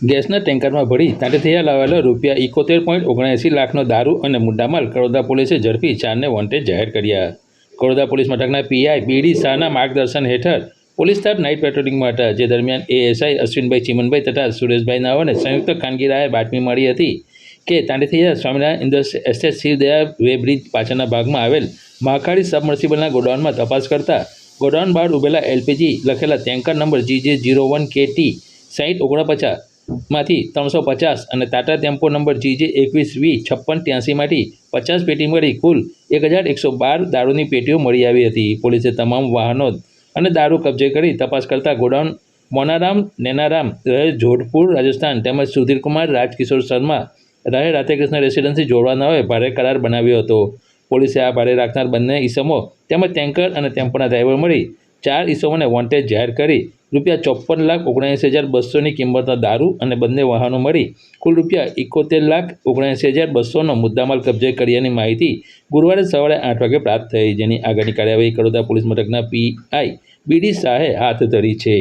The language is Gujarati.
ગેસના ટેન્કરમાં ભરી ત્યાંથી લાવેલો રૂપિયા ઇકોતેર પોઈન્ટ ઓગણએંસી લાખનો દારૂ અને મુદ્દામાલ કડોદા પોલીસે ઝડપી ચારને વોન્ટેડ જાહેર કર્યા. કડોદા પોલીસ મથકના પીઆઈ બીડી શાહના માર્ગદર્શન હેઠળ પોલીસ સ્ટાફ નાઇટ પેટ્રોલિંગમાં હતા જે દરમિયાન એએસઆઈ અશ્વિનભાઈ, ચીમનભાઈ તથા સુરેશભાઈ નાઓને સંયુક્ત ખાનગીરાએ બાતમી મળી હતી કે Tandethiya Swaminarayan industry estate Shivdaya way bridge પાછળના ભાગમાં આવેલ મહાકાળી સબમર્સિબલના ગોડાઉનમાં તપાસ કરતા ગોડાઉન બહાર ઉભેલા એલપીજી લખેલા tanker number GJ zero one K T સાહીઠ ઓગણપચાસ માંથી ત્રણસો પચાસ અને ટાટા ટેમ્પો નંબર જીજે એકવીસ વી છપ્પન ત્યાંસીમાંથી પચાસ પેટી મળી કુલ એક હજાર એકસો બાર દારૂની પેટીઓ મળી આવી હતી. પોલીસે તમામ વાહનો અને દારૂ કબજે કરી તપાસ કરતા ગોડાઉન મોનારામ, નેનારામ રહે જોધપુર, રાજસ્થાન તેમજ સુધીરકુમાર, રાજકિશોર શર્મા રહે રાધેકૃષ્ણ રેસિડન્સી જોડવાનાઓએ ભારે કરાર બનાવ્યો હતો. પોલીસે આ ભારે રાખનાર બંને ઈસમો તેમજ ટેન્કર અને ટેમ્પોના ડ્રાઈવર મળી ચાર ઈસમોને વોન્ટેજ જાહેર કરી રૂપિયા ચોપન લાખ ઓગણએંસી હજાર બસોની કિંમતના દારૂ અને બંને વાહનો મળી. કુલ રૂપિયા એકોતેર લાખ ઓગણએંસી હજાર બસોનો મુદ્દામાલ કબજે કર્યાની માહિતી ગુરુવારે સવારે આઠ વાગે પ્રાપ્ત થઈ, જેની આગળની કાર્યવાહી કડોદા પોલીસ મથકના પીઆઈ બીડી શાહે હાથ ધરી છે.